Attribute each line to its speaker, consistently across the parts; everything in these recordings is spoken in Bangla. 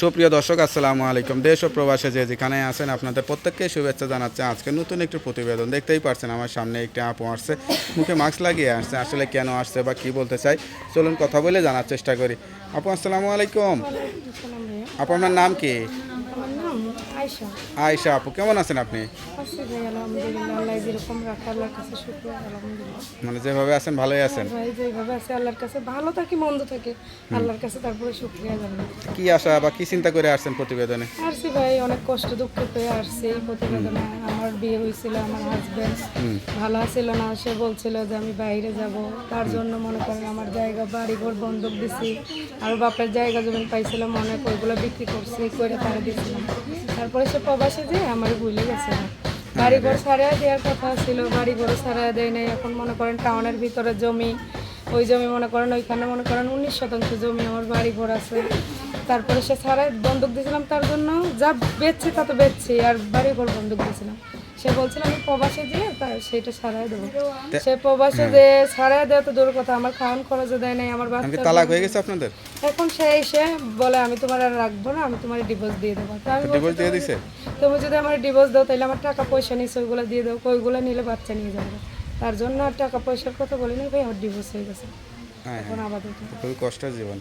Speaker 1: সুপ্রিয় দর্শক আসসালামু আলাইকুম। দেশ ও প্রবাসে যে যেখানে আছেন আপনাদের প্রত্যেককে শুভেচ্ছা জানাচ্ছে। আজকে নতুন একটি প্রতিবেদন দেখতেই পারছেন আমার সামনে একটি আপু আসছে। মুখে মাস্ক লাগিয়ে আসছে আসলে কেন আসছে বা কি বলতে চাই চলুন কথা বলে জানার চেষ্টা করি। আপু আসসালামু আলাইকুম। আপু আপনার নাম কি? আপু কেমন আছেন আপনি? মানে যেভাবে আছেন ভালোই আছেন।
Speaker 2: যেভাবে আছে আল্লাহর কাছে ভালো থাকি মন্দ থাকে আল্লাহর কাছে তারপরে শুক্রিয়া জানাই।
Speaker 1: কি আশা বা কি চিন্তা করে আসছেন প্রতিবেদনে?
Speaker 2: আসছি ভাই অনেক কষ্ট দুঃখ পেয়ে আসছি এই প্রতিবেদনে। আমার বিয়ে হয়েছিল আমার হাজবেন্ড ভালো ছিল না সে বলছিল যে আমি বাইরে যাব। তার জন্য মনে করেন আমার জায়গা বাড়ি ঘর বন্ধক দিছি। আর বাপের জায়গা জমিন পাইছিলাম অনেক ওইগুলো বিক্রি করছি করে তারা দিয়েছিলাম তারপরে সে প্রবাসে যে, আমার ভুলে গেছে না। বাড়ি ঘর সারা দেওয়ার কথা ছিল বাড়ি ঘর ছাড়া দেয় নাই। এখন মনে করেন টাউনের ভিতরে জমি ওই জমি মনে করেন ওইখানে মনে করেন উনিশ শতাংশ জমি আমার বাড়ি ঘর আছে। তারপরে সে ছাড়াই বন্ধক দিয়েছিলাম তার জন্য যা বেচছি তা তো বেচছি আর বাড়ি ঘর বন্ধক দিয়েছিলাম। সে বলছিল আমি প্রবাসে দিয়ে সেটা ছাড়াই দেবো। সে প্রবাসে যে ছাড়াই দেওয়া তো দূর কথা আমার খাওয়ান খরচও দেয় নাই আমার বাচ্চা
Speaker 1: তালাক হয়ে গেছে আপনাদের?
Speaker 2: এখন সে এসে বলে আমি তোমার আর রাখব না আমি তোমার ডিভোর্স দিয়ে দেবো। আমি
Speaker 1: ডিভোর্স দিয়ে দিছে?
Speaker 2: তুমি যদি আমার ডিভোর্স দাও তাহলে আমার টাকা পয়সা নিচ্ছে ওইগুলো দিয়ে দাও ওইগুলো নিলে বাচ্চা নিয়ে যাবে। তার জন্য আর টাকা পয়সার কথা বলি না ভাই আমার ডিভোর্স হয়ে গেছে।
Speaker 1: হ্যাঁ
Speaker 2: এখন
Speaker 1: আবার
Speaker 2: আপাতত।
Speaker 1: খুবই কষ্টের জীবন।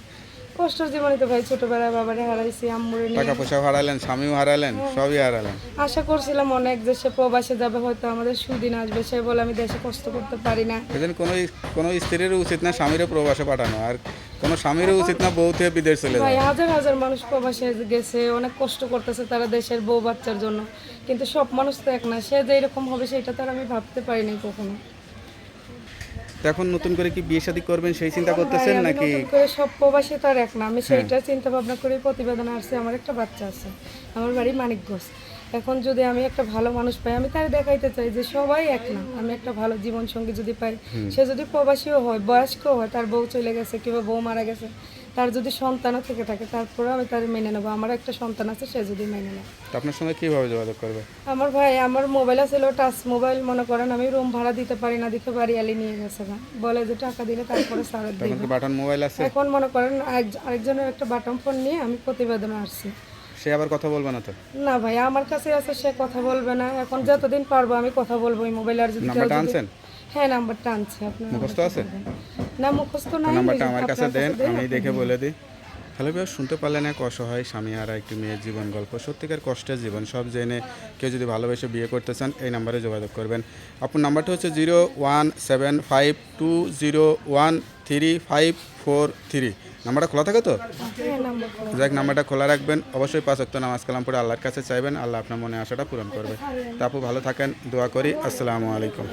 Speaker 2: কষ্টের জীবনে তো ভাই ছোটবেলায় বাবারে হারাইছি আম্মুরে নিয়ে।
Speaker 1: টাকা পয়সা হারালেন স্বামীও হারালেন সবই হারালেন।
Speaker 2: আশা করছিলাম অনেক সে প্রবাসে যাবে হয়তো আমাদের সুদিন আসবে সে বলে আমি দেশে কষ্ট করতে পারি না।
Speaker 1: এজন্য কোনো কোনো স্ত্রীর উচিত না স্বামীরও প্রবাসে পাঠানো আর কোনো স্বামীরও উচিত না বউ থেকে বিদেশ চলে যাওয়া।
Speaker 2: হাজার হাজার মানুষ প্রবাসে গেছে অনেক কষ্ট করতেছে তারা দেশের বউ বাচ্চার জন্য। কিন্তু সব মানুষ তো এক না সে যে এরকম হবে সেটা তো আর আমি ভাবতে পারিনি কখনো।
Speaker 1: এখন নতুন করে কি বিয়ে শাদী করবেন সেই চিন্তা করতেছেন নাকি?
Speaker 2: সব প্রবাসী তো আর এক না। আমি সেইটা চিন্তা ভাবনা করে প্রতিবেদন আসছে। আমার একটা বাচ্চা আছে। আমার বাড়ি মানিকগঞ্জ। এখন যদি আমি একটা ভালো মানুষ পাই আমি তার দেখাইতে চাই যে সবাই এক না। আমি একটা ভালো জীবন সঙ্গী যদি পাই সে যদি প্রবাসীও হয় বয়স্কও হয় তার বউ চলে গেছে কিংবা বউ মারা গেছে তার যদি সন্তানও থেকে থাকে তারপরে আমি তার মেনে নেব। আমার একটা সন্তান আছে সে যদি মেনে নেয়।
Speaker 1: তো আপনার সঙ্গে কীভাবে যোগাযোগ করবে?
Speaker 2: আমার ভাই আমার মোবাইল আছে টাচ মোবাইল মনে করেন আমি রুম ভাড়া দিতে পারি না দেখে বাড়ি আলি নিয়ে গেছে না। বলে যে টাকা দিলে তারপরে সারের
Speaker 1: তখন বাটন মোবাইল আছে?
Speaker 2: এখন মনে করেন আরেক- আরেকজনের একটা বাটন ফোন নিয়ে আমি প্রতিবেদনে আসছি।
Speaker 1: সে আবার কথা বলবে না তো?
Speaker 2: না ভাই আমার কাছে আছে সে কথা বলবে না। এখন যতদিন পারব আমি কথা বলব এই মোবাইল আর যদি
Speaker 1: নাম্বারটা আনছেন?
Speaker 2: হ্যাঁ নাম্বারটা আনছে আপনার
Speaker 1: মুখস্থ আছে?
Speaker 2: না মুখস্থ নাই
Speaker 1: নাম্বারটা আমার কাছে দেন আমি দেখে বলে দিই। হ্যালো ভাই শুনতে পারলেন এক অসহায় স্বামী আর একটি মেয়ের জীবন গল্প। সত্যিকার কষ্টের জীবন সব জেনে কেউ যদি ভালোবেসে বিয়ে করতে চান এই নাম্বারে যোগাযোগ করবেন। আপনার নাম্বারটা হচ্ছে zero one seven five two zero one three five four three. নাম্বারটা খোলা থাকে তো?
Speaker 2: হ্যাঁ
Speaker 1: যাক নাম্বারটা খোলা রাখবেন। অবশ্যই পাঁচ অক্ট নামাজ কালাম পড়ে আল্লাহর কাছে চাইবেন। আল্লাহ আপনার মনে আশাটা পূরণ করবে। তা আপু ভালো থাকেন দোয়া করি। আসসালামু আলাইকুম।